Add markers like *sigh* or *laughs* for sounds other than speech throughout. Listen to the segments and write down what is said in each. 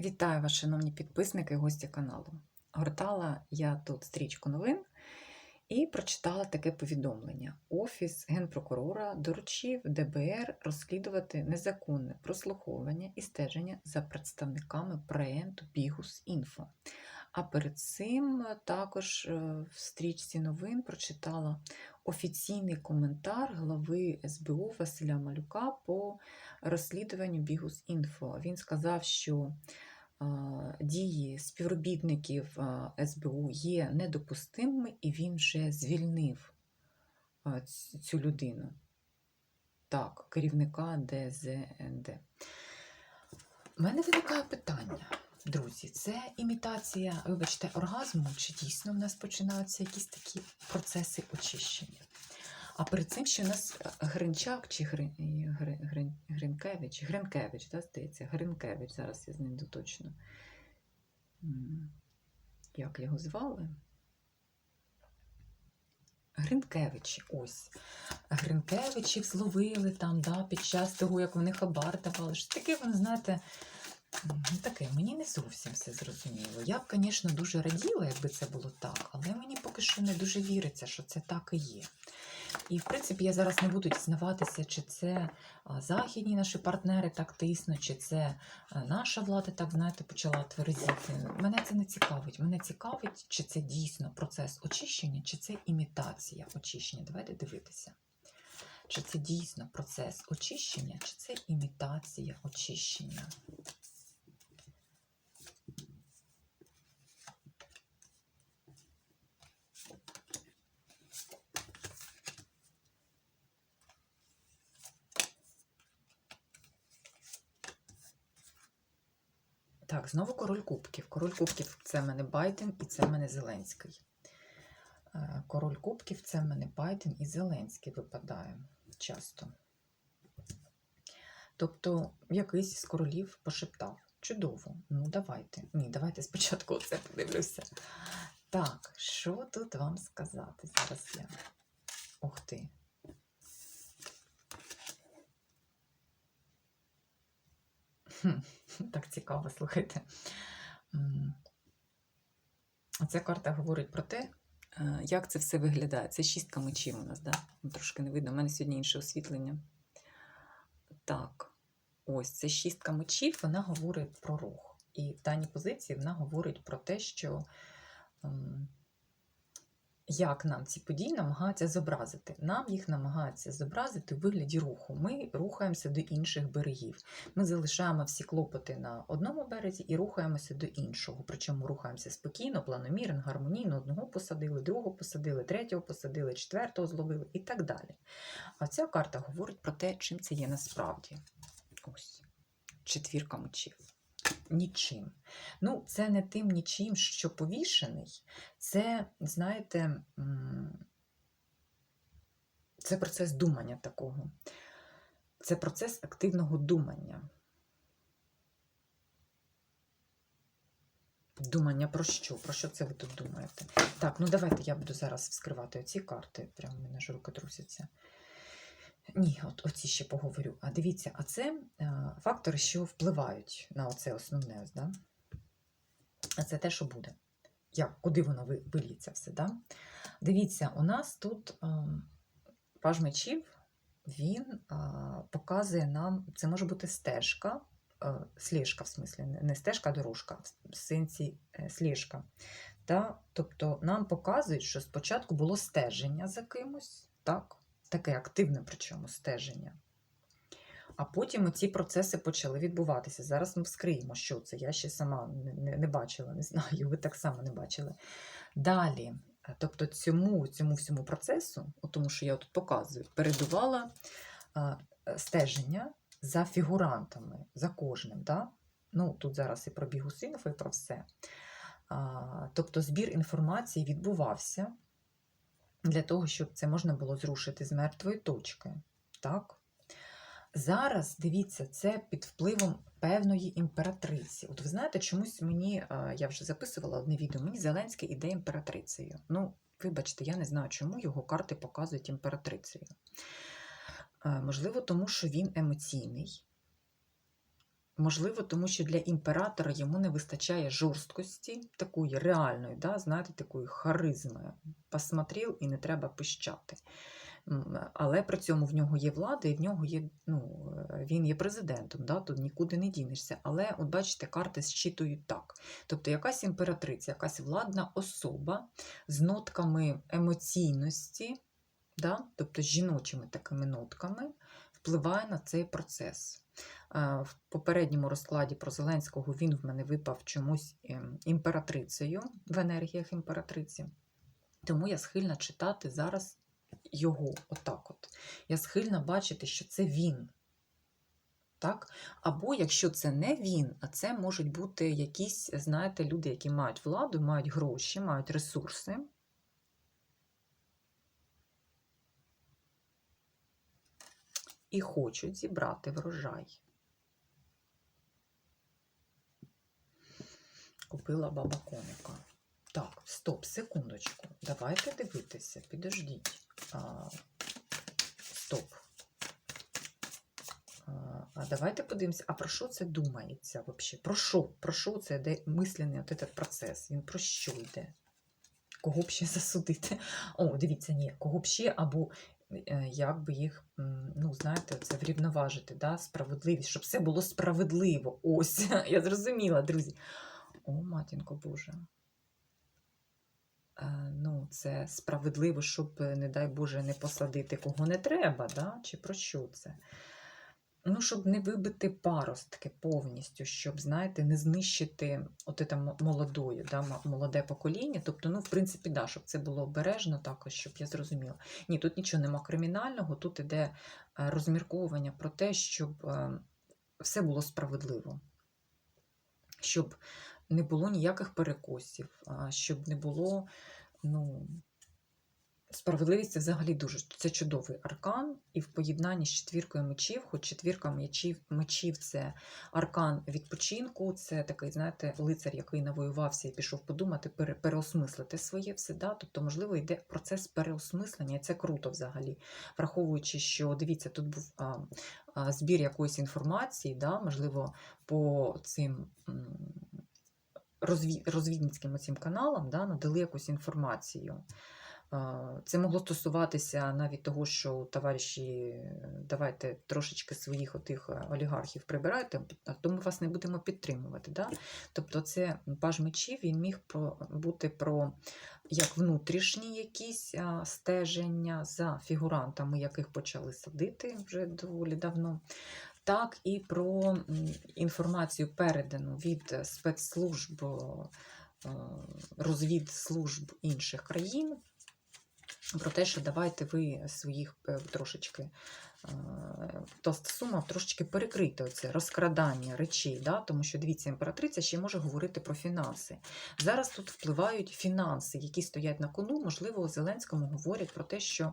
Вітаю вас, шановні підписники і гості каналу. Гортала я тут стрічку новин і прочитала таке повідомлення. Офіс генпрокурора доручив ДБР розслідувати незаконне прослуховування і стеження за представниками проєкту Бігус Інфо. А перед цим також е, в стрічці новин прочитала офіційний коментар глави СБУ Василя Малюка по розслідуванню Бігус Інфо. Він сказав, що дії співробітників СБУ є недопустимими, і він вже звільнив цю людину. Так, керівника ДЗНД. У мене виникає питання, друзі, це імітація, вибачте, оргазму, чи дійсно в нас починаються якісь такі процеси очищення? А перед цим ще у нас е, Гринчак чи Гри... Гри... Грин... Гринкевич, Гринкевич, да, здається, Гринкевич, зараз я знайду точно. М, Як його звали? Гринкевичі, ось. Гринкевичів зловили там, да, під час того, як вони хабар давали. Що таке, вони, знаєте, ну, таке, мені не зовсім все зрозуміло. Я б, звісно, дуже раділа, якби це було так, але мені поки що не дуже віриться, що це так і є. І, в принципі, я зараз не буду дізнаватися, чи це західні наші партнери так тиснуть, чи це наша влада так, знаєте, почала тверезіти. Мене це не цікавить. Мене цікавить, чи це дійсно процес очищення, чи це імітація очищення. Давайте дивитися. Чи це дійсно процес очищення, чи це імітація очищення? Так, знову король кубків. Король кубків це в мене Байден і це в мене Зеленський. Е, Король кубків це в мене Байден і Зеленський випадає часто. Тобто якийсь з королів пошептав. Чудово. Ну, давайте. Ні, давайте спочатку оце подивлюся. Так, що тут вам сказати? Зараз я. Ух ти. *laughs* так цікаво, слухайте. Ця карта говорить про те, е, як це все виглядає. Це шістка мечів у нас, да? Ну, Трошки не видно. У мене сьогодні інше освітлення. Так, ось це шістка мечів, вона говорить про рух. І в даній позиції вона говорить про те, що ем, як нам ці події намагаються зобразити. Нам їх намагаються зобразити в вигляді руху. Ми рухаємося до інших берегів. Ми залишаємо всі клопоти на одному березі і рухаємося до іншого. Причому рухаємося спокійно, планомірно, гармонійно. Одного посадили, другого посадили, третього посадили, четвертого зловили і так далі. А ця карта говорить про те, чим це є насправді. Ось четвірка мечів. Нічим. Ну, це не тим нічим, що повішений. Це, знаєте, це процес думання такого. Це процес активного думання. Думання про що? Про що це ви тут думаєте? Так, ну давайте я буду зараз вскривати оці карти. Прямо мене ж руки трусяться. Ні, от оці ще поговорю. А дивіться, а це е, фактори, що впливають на оце основне. Ось, да? А це те, що буде. Як, куди воно виліться все, да? Дивіться, у нас тут е, паж мечів, він е, показує нам, це може бути стежка, сліжка, в смислі, не- стежка, а дорожка, в сенсі сліжка. Да? Тобто нам показують, що спочатку було стеження за кимось, так? Таке активне, причому стеження. А потім ці процеси почали відбуватися. Зараз ми вскриємо, що це. Я ще сама не, не, бачила, не знаю, ви так само не бачили. Далі, тобто цьому, цьому всьому процесу, тому що я тут показую, передувала стеження за фігурантами, за кожним. Да? Ну, тут зараз і про бігусинов, і про все. Тобто збір інформації відбувався для того, щоб це можна було зрушити з мертвої точки. Так? Зараз, дивіться, це під впливом певної імператриці. От ви знаєте, чомусь мені, я вже записувала одне відео, мені Зеленський іде імператрицею. Ну, вибачте, я не знаю, чому його карти показують імператрицею. Е, Можливо, тому що він емоційний. Можливо, тому що для імператора йому не вистачає жорсткості, такої реальної, да, знаєте, такої харизми. Посмотрів і не треба пищати. Але при цьому в нього є влада, і в нього є, ну, е, він є президентом, да, тут нікуди не дінешся. Але, от бачите, карти зчитують так. Тобто якась імператриця, якась владна особа з нотками емоційності, да, тобто з жіночими такими нотками, впливає на цей процес. В попередньому розкладі про Зеленського він в мене випав чомусь ем, імператрицею в енергіях імператриці. Тому я схильна читати зараз його отак от. Я схильна бачити, що це він. Так? Або якщо це не він, а це можуть бути якісь, знаєте, люди, які мають владу, мають гроші, мають ресурси. І хочуть зібрати врожай. Купила баба коника. Так, стоп, секундочку. Давайте дивитися, підождіть. А, стоп. А, давайте подивимося, а про що це думається взагалі? Про що? Про що це йде мислений от этот процес? Він про що йде? Кого б ще засудити? О, дивіться, ні, кого б ще, або е, як би їх, ну, знаєте, це врівноважити, да? справедливість, щоб все було справедливо. Ось, *laughs* я зрозуміла, друзі. О, матінко Боже. Е, Ну, це справедливо, щоб, е, не дай Боже, не посадити кого не треба, да? чи про що це? Ну, щоб не вибити паростки повністю, щоб, знаєте, не знищити от це молодою, да, молоде покоління. Тобто, ну, в принципі, да, щоб це було обережно також, щоб я зрозуміла. Ні, тут нічого нема кримінального, тут іде е, розмірковування про те, щоб все було справедливо. Щоб не було ніяких перекосів, щоб не було, ну, справедливість це взагалі дуже це чудовий аркан, і в поєднанні з четвіркою мечів, хоч четвірка мечів, мечів це аркан відпочинку, це такий, знаєте, лицар, який навоювався і пішов подумати, пере, переосмислити своє все. Да? Тобто, можливо, йде процес переосмислення, і це круто взагалі. Враховуючи, що дивіться, тут був а, а, збір якоїсь інформації, да? можливо, по цим. м, розві- розвідницьким цим каналам да, надали якусь інформацію. Це могло стосуватися навіть того, що товариші, давайте трошечки своїх отих е, олігархів прибирайте, то ми вас не будемо підтримувати. Да? Тобто, це паж мечів він міг бути про як внутрішні якісь стеження за фігурантами, яких почали садити вже доволі давно так і про інформацію передану від е, спецслужб, е, розвідслужб інших країн, про те, що давайте ви своїх е, трошечки толста сума трошечки перекрити оце розкрадання речей, да? тому що дивіться, імператриця ще може говорити про фінанси. Зараз тут впливають фінанси, які стоять на кону. Можливо, Зеленському говорять про те, що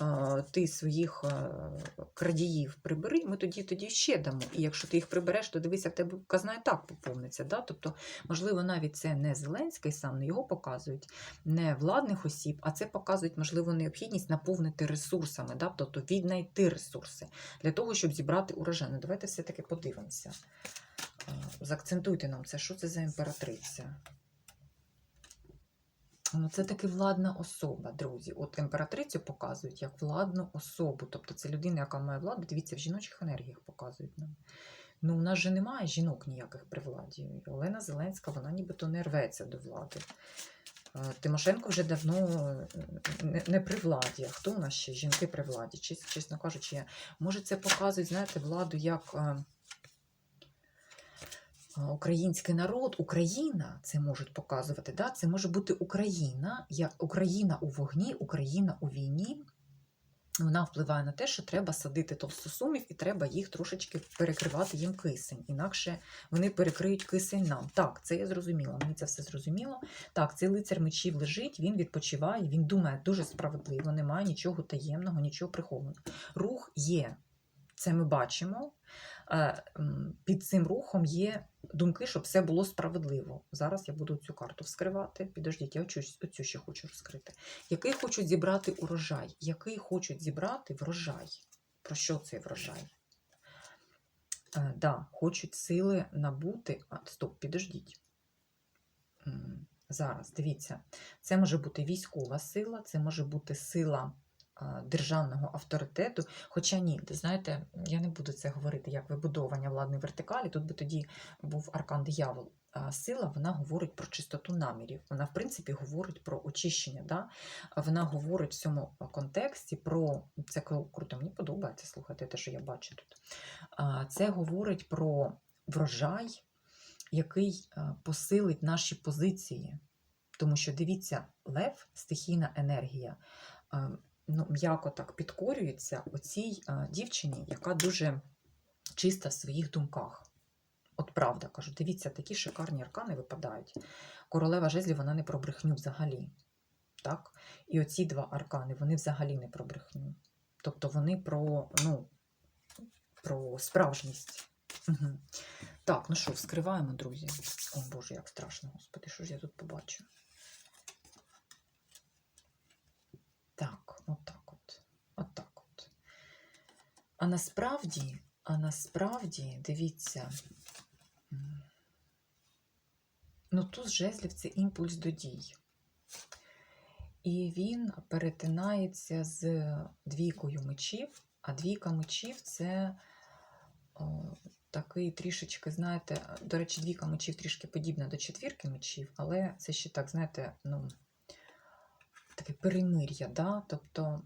е, ти своїх е, крадіїв прибери, ми тоді тоді ще дамо. І якщо ти їх прибереш, то дивися, в тебе казна і так поповниться. Да? Тобто, можливо, навіть це не Зеленський сам, не його показують, не владних осіб, а це показують, можливо, необхідність наповнити ресурсами, да? тобто віднайти ресурси для того, щоб зібрати урожай. Ну, давайте все-таки подивимося. Е, Заакцентуйте нам це, що це за імператриця. Ну, це таки владна особа, друзі. От імператрицю показують як владну особу. Тобто це людина, яка має владу. Дивіться, в жіночих енергіях показують нам. Ну, у нас же немає жінок ніяких при владі. Олена Зеленська, вона нібито не рветься до влади. Е, Тимошенко вже давно е, не, при владі. А хто у нас ще жінки при владі? Чесно, кажучи, може це показує, знаєте, владу як е, український народ, Україна це можуть показувати. Да? Це може бути Україна, як Україна у вогні, Україна у війні. Вона впливає на те, що треба садити товстосумів і треба їх трошечки перекривати їм кисень. Інакше вони перекриють кисень нам. Так, це я зрозуміла. Мені це все зрозуміло. Так, цей лицар мечів лежить, він відпочиває, він думає дуже справедливо, немає нічого таємного, нічого прихованого. Рух є. Це ми бачимо. Е, Під цим рухом є думки, щоб все було справедливо. Зараз я буду цю карту вскривати. Підождіть, я оцю, ще хочу розкрити. Який хочуть зібрати урожай? Який хочуть зібрати врожай? Про що цей врожай? Е, да, хочуть сили набути. А, стоп, підождіть. Зараз, дивіться, це може бути військова сила, це може бути сила державного авторитету. Хоча ні, знаєте, я не буду це говорити як вибудовування владної вертикалі. Тут би тоді був аркан диявол. Сила вона говорить про чистоту намірів. Вона, в принципі, говорить про очищення. Да? Вона говорить в цьому контексті про це круто. Мені подобається слухати те, що я бачу тут. Це говорить про врожай, який посилить наші позиції. Тому що дивіться, лев стихійна енергія. Ну, м'яко так підкорюється оцій дівчині, яка дуже чиста в своїх думках. От правда кажу, дивіться, такі шикарні аркани випадають. Королева жезлів вона не про брехню взагалі. Так? І оці два аркани вони взагалі не про брехню. Тобто вони про, ну, про справжність. Угу. Так, ну що, вскриваємо, друзі. О Боже, як страшно, господи, що ж я тут побачу? Так, отак от. Отак от. А насправді, а насправді, дивіться. Ну, туз жезлів це імпульс до дій. І він перетинається з двійкою мечів, а двійка мечів це о, такий трішечки, знаєте, до речі, двійка мечів трішки подібна до четвірки мечів, але це ще так, знаєте, ну, таке перемир'я, да? тобто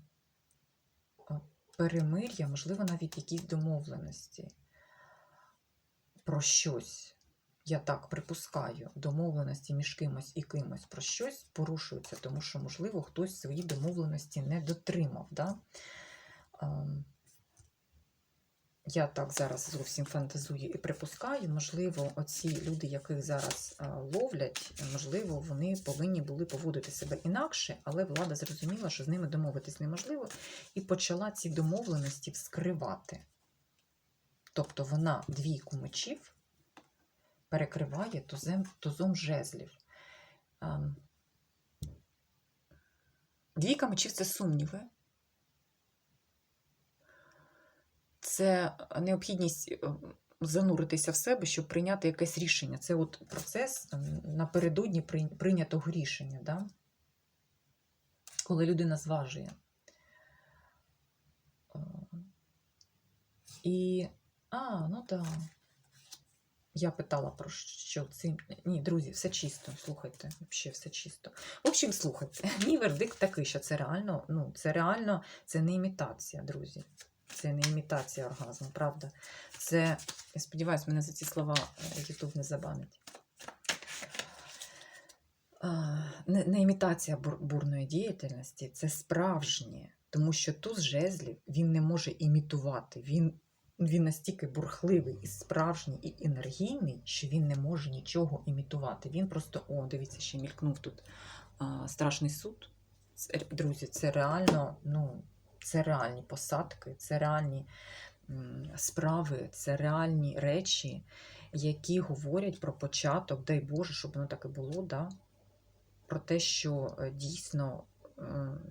перемир'я, можливо, навіть якісь домовленості про щось. Я так припускаю, домовленості між кимось і кимось про щось порушуються, тому що, можливо, хтось свої домовленості не дотримав. Да? Я так зараз зовсім фантазую і припускаю, можливо, оці люди, яких зараз е, ловлять, можливо, вони повинні були поводити себе інакше, але влада зрозуміла, що з ними домовитись неможливо, і почала ці домовленості вскривати. Тобто вона двійку мечів перекриває тузем, тузом жезлів. Ем, Двійка мечів це сумніви. Це необхідність е, зануритися в себе, щоб прийняти якесь рішення. Це от процес напередодні прийнятого рішення, да? коли людина зважує. Е, І. А, ну так. Да. Я питала про що цим. Ні, друзі, все чисто. Слухайте, взагалі все чисто. В общем, слухайте. *laughs* Мій вердикт такий, що це реально, ну, це реально, це не імітація, друзі. Це не імітація оргазму, правда. Це, я сподіваюся, мене за ці слова Ютуб не забанить. Не, не імітація бур, бурної діяльності, це справжнє. Тому що туз жезлів він не може імітувати. Він він настільки бурхливий і справжній, і енергійний, що він не може нічого імітувати. Він просто, о, дивіться, ще мількнув тут а, страшний суд. Друзі, це реально, ну, це реальні посадки, це реальні справи, це реальні речі, які говорять про початок, дай Боже, щоб воно так і було, да? про те, що е, дійсно е,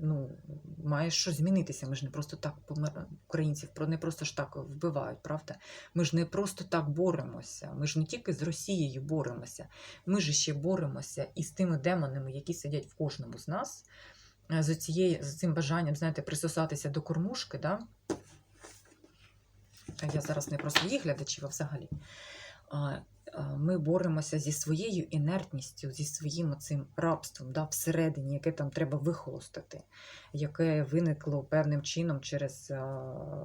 ну, має що змінитися. Ми ж не просто так помир- українців не просто ж так вбивають, правда? Ми ж не просто так боремося. Ми ж не тільки з Росією боремося, ми ж ще боремося і з тими демонами, які сидять в кожному з нас, з, цією, з цим бажанням, знаєте, присосатися до кормушки. Да? Я зараз не про своїх глядачів, а взагалі. Ми боремося зі своєю інертністю, зі своїм цим рабством да, всередині, яке там треба вихолостити, яке виникло певним чином через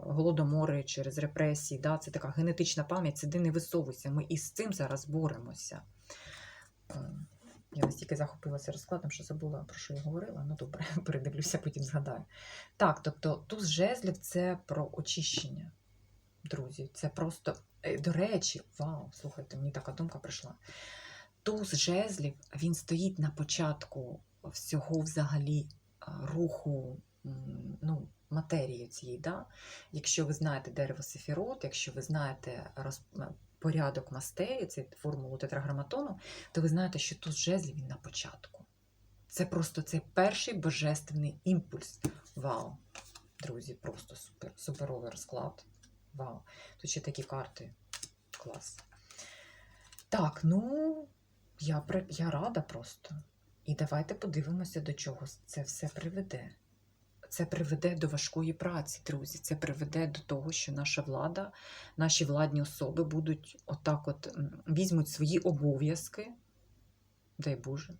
голодомори, через репресії. Да, Це така генетична пам'ять, сиди не висовуйся. Ми із цим зараз боремося. Я настільки захопилася розкладом, що забула, про що я говорила. Ну добре, *laughs* передивлюся, потім згадаю. Так, тобто туз жезлів це про очищення. Друзі, це просто. Е, До речі, вау, слухайте, мені така думка прийшла. Туз жезлів він стоїть на початку всього взагалі руху ну, матерії цієї. Да? Якщо ви знаєте дерево Сефірот, якщо ви знаєте порядок мастеї, це формулу тетраграматону, то ви знаєте, що туз жезлів він на початку. Це просто цей перший божественний імпульс. Вау! Друзі, просто супер, суперовий розклад. Вау. Тут ще такі карти клас. Так, ну, я, я рада просто. І давайте подивимося, до чого це все приведе. Це приведе до важкої праці, друзі. Це приведе до того, що наша влада, наші владні особи будуть отак от візьмуть свої обов'язки, дай Боже,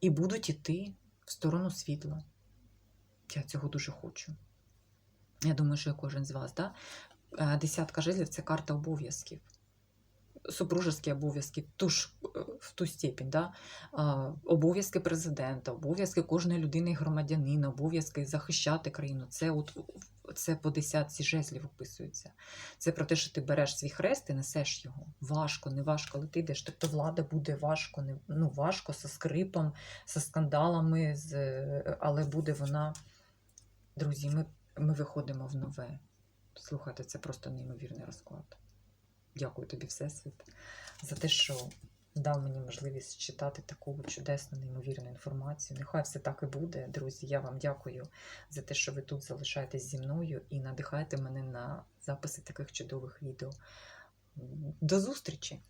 і будуть іти в сторону світла. Я цього дуже хочу. Я думаю, що кожен з вас, да? Е, Десятка жезлів це карта обов'язків. Супружеські обов'язки ту ж, е, в ту степень, да? Обов'язки президента, обов'язки кожної людини і громадянина, обов'язки захищати країну. Це от це по десятці жезлів описується. Це про те, що ти береш свій хрест і несеш його. Важко, не важко, але ти йдеш. Тобто влада буде важко, не, ну, важко, зі скрипом, зі скандалами, з, але буде вона. Друзі, ми, ми виходимо в нове. Слухайте, це просто неймовірний розклад. Дякую тобі, Всесвіт, за те, що дав мені можливість читати таку чудесну, неймовірну інформацію. Нехай все так і буде, друзі. Я вам дякую за те, що ви тут залишаєтесь зі мною і надихаєте мене на записи таких чудових відео. До зустрічі!